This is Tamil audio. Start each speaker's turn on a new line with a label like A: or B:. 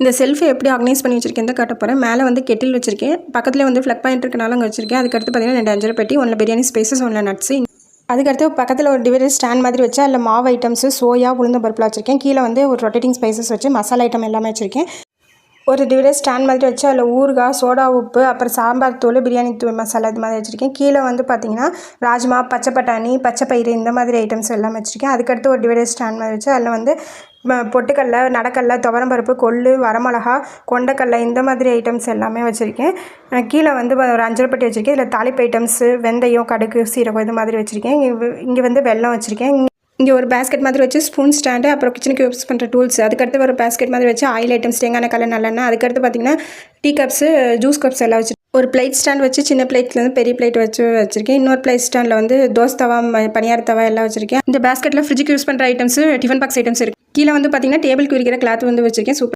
A: இந்த செல்ஃபை எப்படி ஆர்கனைஸ் பண்ணி வச்சிருக்கேன் தான் காட்ட போகிறேன் மேலே வந்து கெட்டில் வச்சிருக்கேன். பக்கத்தில் வந்து ஃப்ளக் பாயிண்ட் இருக்கனால அங்கே வச்சிருக்கேன். அதுக்கடுத்து பார்த்தீங்கன்னா ரெண்டு அஞ்சரை பெட்டி ஒன்றில் பிரியாணி ஸ்பைசஸ் ஒன்றில் நட்ஸு அதுக்கடுத்து பக்கத்தில் ஒரு டிவைடர் ஸ்டாண்ட் மாதிரி வச்சு அதில் மாவு ஐட்டம்ஸு சோயா உளுந்த பருப்பில் வச்சிருக்கேன். கீழே வந்து ஒரு ரொட்டேட்டிங் ஸ்பைசஸ் வச்சு மசாலா ஐட்டம் எல்லாமே வச்சிருக்கேன். ஒரு டிவைடர் ஸ்டாண்ட் மாதிரி வச்சு அதில் ஊறுகாய் சோடா உப்பு அப்புறம் சாம்பார் தூள் பிரியாணி தூள் மசாலா இது மாதிரி வச்சுருக்கேன். கீழே வந்து பார்த்தீங்கன்னா ராஜ்மா பச்சை பட்டாணி பச்சை பயிறு இந்த மாதிரி ஐட்டம்ஸ் எல்லாம் வச்சுருக்கேன். அதுக்கடுத்து ஒரு டிவைடர் ஸ்டாண்ட் மாதிரி வச்சு அதில் வந்து பொட்டுக்கடலை நடக்கடலை துவரம்பருப்பு கொள்ளு வரமிளகா கொண்டக்கடலை இந்த மாதிரி ஐட்டம்ஸ் எல்லாமே வச்சுருக்கேன். கீழே வந்து ஒரு அஞ்சரை பட்டி வச்சுருக்கேன். இதில் தாளிப்பு ஐட்டம்ஸு வெந்தயம் கடுகு சீரகம் இது மாதிரி வச்சுருக்கேன். இங்கே வந்து வெல்லம் வச்சுருக்கேன். இங்கே ஒரு பேஸ்கெட் மாதிரி வச்சு ஸ்பூன் ஸ்டாண்டு அப்புறம் கிச்சனுக்கு யூஸ் பண்ணுற டூல்ஸ் அதுக்கடுத்து ஒரு பேஸ்கெட் மாதிரி வச்சு ஆயில் ஐட்டம்ஸ் தேங்காய் கலர் நல்லெண்ணெய் அதுக்கடுத்து பார்த்தீங்கன்னா டீ கப்ஸு ஜூஸ் கப்ஸ் எல்லாம் வச்சு ஒரு பிளேட் ஸ்டாண்ட் வச்சு சின்ன பிளேட்லேருந்து பெரிய பிளேட் வச்சு வச்சுருக்கேன். இன்னொரு பிளேட் ஸ்டாண்டில் வந்து தோசை தவா பனியார் தவா எல்லாம் வச்சுருக்கேன். இந்த பேஸ்கெட்டில் ஃப்ரிட்ஜுக்கு யூஸ் பண்ணுற ஐட்டம்ஸ் டிஃபன் பாக்ஸ் ஐட்டம்ஸ் இருக்குது கீழே வந்து பார்த்தீங்கன்னா டேபிளுக்கு விரிக்கிற கிளாத் வந்து வச்சுருக்கேன். சூப்பர்